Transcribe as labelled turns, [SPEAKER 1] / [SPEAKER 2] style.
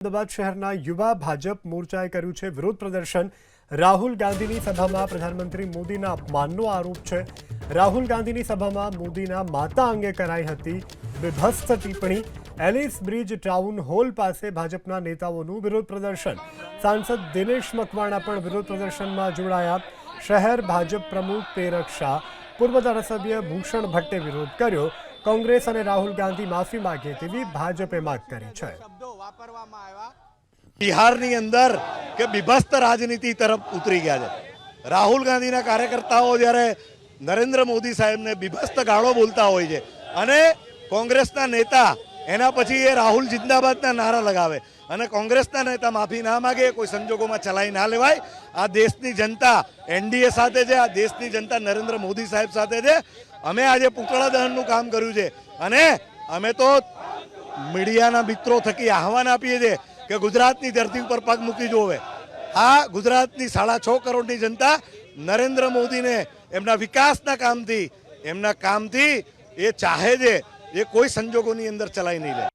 [SPEAKER 1] અમદાવાદ શહેરના યુવા ભાજપ મોરચાએ કર્યું છે વિરોધ પ્રદર્શન. રાહુલ ગાંધીની સભામાં પ્રધાનમંત્રી મોદીના અપમાનનો આરોપ છે. રાહુલ ગાંધીની સભામાં મોદીના માતા અંગે કરાઈ હતી વિભસ્ત ટિપ્પણી. એલિસ બ્રિજ ટાઉન હોલ પાસે ભાજપના નેતાઓનું વિરોધ પ્રદર્શન. સાંસદ દિનેશ મકવાણા પણ વિરોધ પ્રદર્શનમાં જોડાયા. શહેર ભાજપ પ્રમુખ પ્રેરક શાહ, પૂર્વ ધારાસભ્ય ભૂષણ ભટ્ટે વિરોધ કર્યો. કોંગ્રેસ અને રાહુલ ગાંધી માફી માગે તેવી ભાજપે માંગ કરી છે.
[SPEAKER 2] વાપરવામાં આવ્યા.
[SPEAKER 3] બિહારની અંદર કે બીભસ્ત રાજનીતિ તરફ ઉતરી ગયા છે. રાહુલ ગાંધીના કાર્યકર્તાઓ જ્યારે નરેન્દ્ર મોદી સાહેબને બીભસ્ત ગાળો બોલતા હોય છે અને કોંગ્રેસના નેતા, એના પછી એ રાહુલ જિંદાબાદના નારા લગાવે અને કોંગ્રેસના નેતા માફી ના માગે, કોઈ સંજોગોમાં ચલાવી ના લેવાય. આ દેશની જનતા એનડીએ સાથે છે, આ દેશની જનતા નરેન્દ્ર મોદી સાહેબ સાથે છે. અમે આજે પૂતળા દહનનું કામ કર્યું છે અને અમે તો મીડિયાના મિત્રો થકી આહવાન આપીએ છીએ કે ગુજરાતની ધરતી ઉપર પગ મૂકી જોવે. આ ગુજરાતની સાડા છ કરોડની જનતા નરેન્દ્ર મોદીને એમના વિકાસના કામથી, એમના કામથી એ ચાહે છે, એ કોઈ સંજોગોની અંદર ચલાઈ નહીં લે.